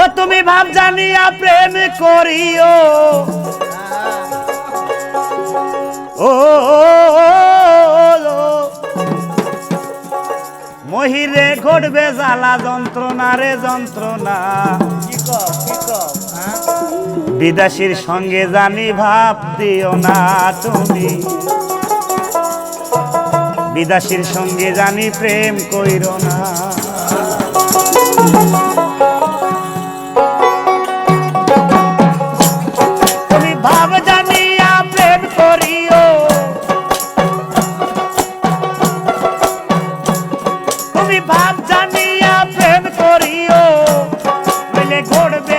ও তুমি ভাব জানিয়া প্রেম করিও। ও মহিরে ঘটবে জ্বালা যন্ত্রণা রে যন্ত্রণা। হ্যাঁ? বিদেশির সঙ্গে জানি ভাব দিও না তুমি। বিদেশির সঙ্গে জানি প্রেম কইরো না। সাবধানিয়া প্রেম করিও তুমি ভাব জানিয়া প্রেম করিও বলে ঘটবে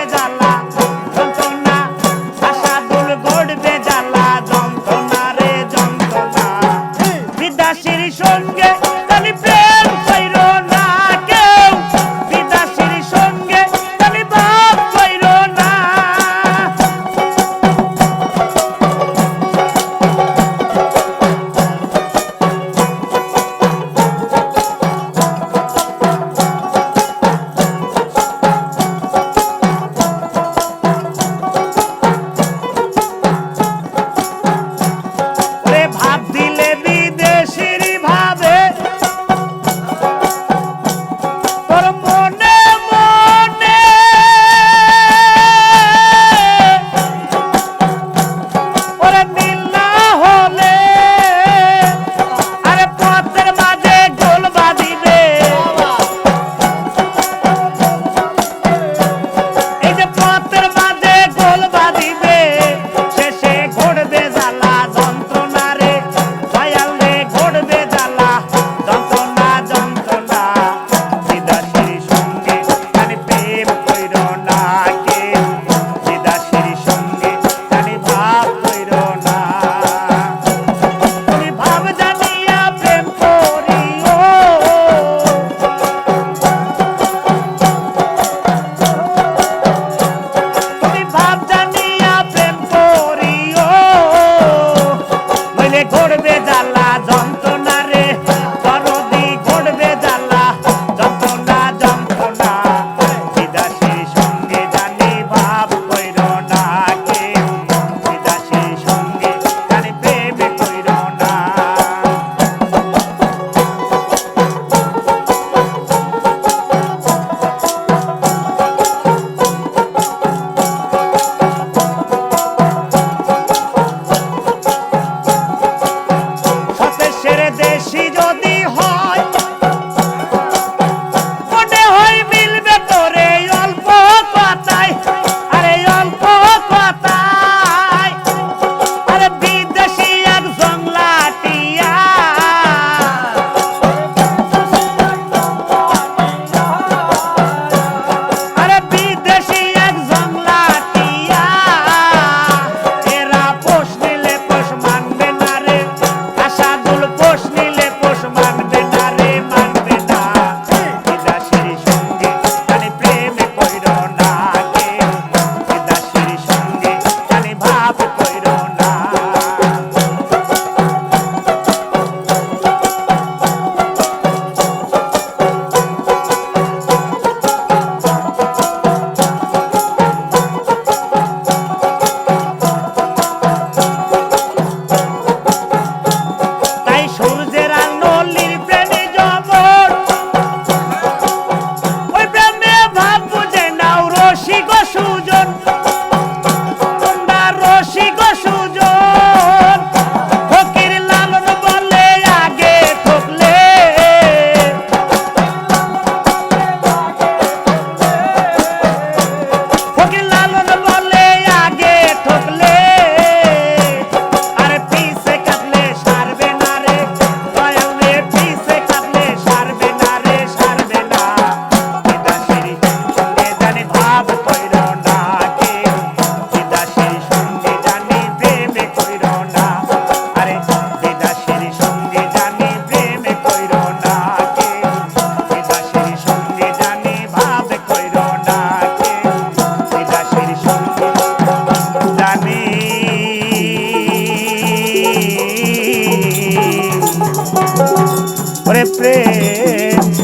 ওরে প্রেম।